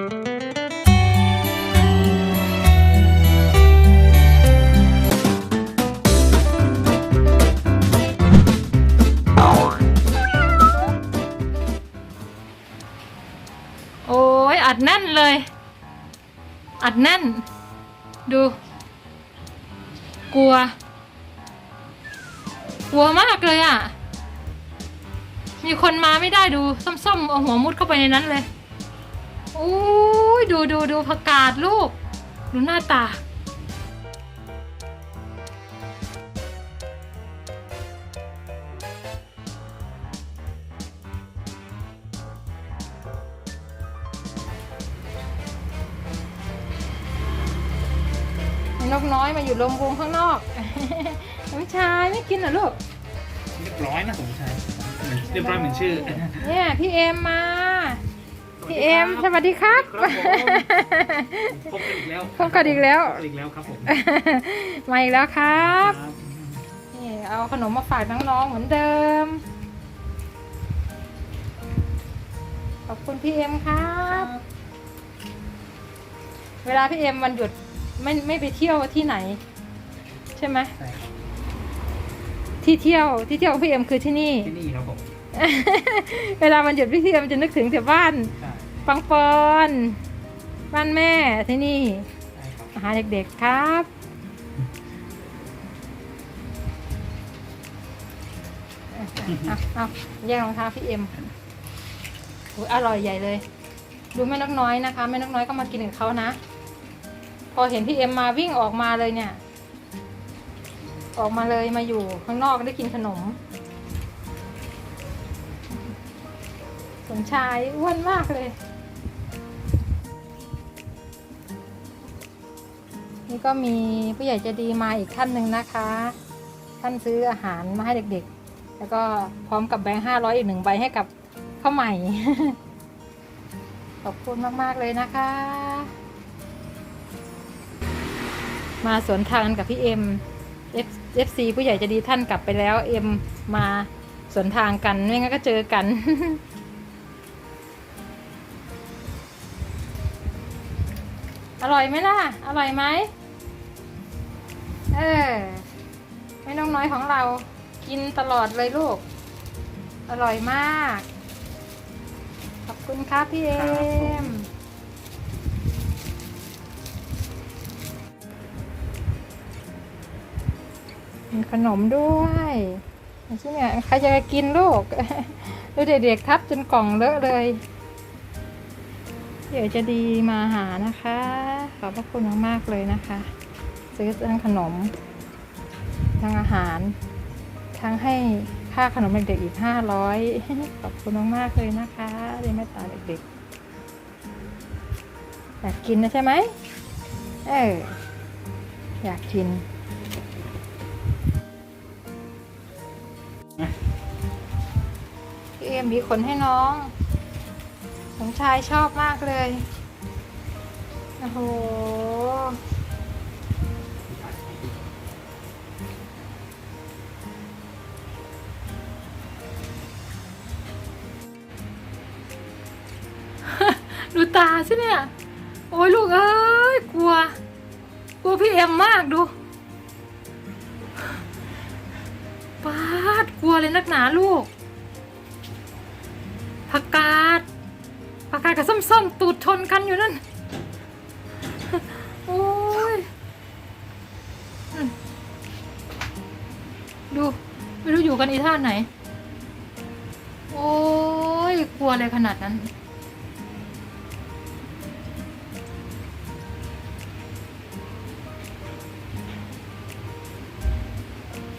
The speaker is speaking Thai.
โอ้ยอัดแน่นเลย อัดแน่น ดู กลัว กลัวมากเลยอะ มีคนมาไม่ได้ดูส้มๆเอาหัวมุดเข้าไปในนั้นเลย โอ้ยดูดูดูผักกาดลูก ดูหน้าตา นกน้อยมาอยู่ลมวงข้างนอก น้องชายไม่กินเหรอลูก เรียบร้อยนะสมชายเหมือนเรียบร้อยเหมือนชื่อ เนี่ยพี่เอ็มมา พี่เอ็มสวัสดีครับครับผมพบกันอีกแล้วพบกันอีกแล้ว พบกันอีกแล้วครับผมมาอีกแล้วครับครับนี่เอาขนมมาฝากน้องๆเหมือนเดิม ขอบคุณพี่เอ็มครับ เวลาพี่เอ็มวันหยุดไม่ไม่ไปเที่ยวที่ไหน ใช่ไหมใช่ครับที่เที่ยวที่เที่ยวของพี่เอ็มคือที่นี่ ที่นี่ครับผม เวลาวันหยุดพี่เอ็มจะนึกถึงแต่บ้าน ใช่ ปังปอนบ้านแม่ที่นี่อาหารเด็กๆครับ เอาเอาแย่งรองเท้าพี่เอ็มอุ๊ยอร่อยใหญ่เลย ดูแม่นกน้อยนะคะแม่นกน้อยก็มากินกับเขานะ พอเห็นพี่เอ็มมาวิ่งออกมาเลยเนี่ย ออกมาเลยมาอยู่ข้างนอกได้กินขนมสมชายอ้วนมากเลย นี่ก็มีผู้ใหญ่ใจะดีมาอีกท่านหนึ่งนะคะ ท่านซื้ออาหารมาให้เด็กๆ แล้วก็พร้อมกับแบงค์ห้าร้อยอีกหนึ่งใบให้กับข้าวใหม่ ขอบคุณมากๆเลยนะคะ มาสวนทางกับพี่เอ็ม F FC ผู้ใหญ่จะดีท่านกลับไปแล้ว เอ็มมาสวนทางกัน ไม่งั้นก็เจอกัน อร่อยไหมล่ะ อร่อยไหม เออไม่น้องน้อยของเรากินตลอดเลยลูก อร่อยมาก ขอบคุณครับพี่เอครับผมมมีขนมด้วยไม่ใช่เนี่ยใครจะกินลูกดูเด็กๆทับจนกล่องเลอะเลย เดี๋ยวจะดีมาหานะคะ ขอบพระคุณมากๆเลยนะคะ ซื้อทั้งขนม ทั้งอาหาร ทั้งให้ค่าขนมเด็กๆอีกห้าร้อยขอบคุณมากๆเลยนะคะเรียนแม่ตาเด็กๆอยากกินนะใช่ไหมเอออยากกินพี่เอ็มมีขนให้น้องสมชายชอบมากเลย โอ้โห ดูตาสิเนี่ย โอ้ยลูกเอ้ยกลัว กลัวพี่เอ็มมากดูปาดกลัวเลยนักหนาลูกผักกาดผักกาดกับส้มๆตูดชนกันอยู่นั่น โอ้ย ดูไม่รู้อยู่กันอีท่าไหน โอ้ยกลัวเลยขนาดนั้น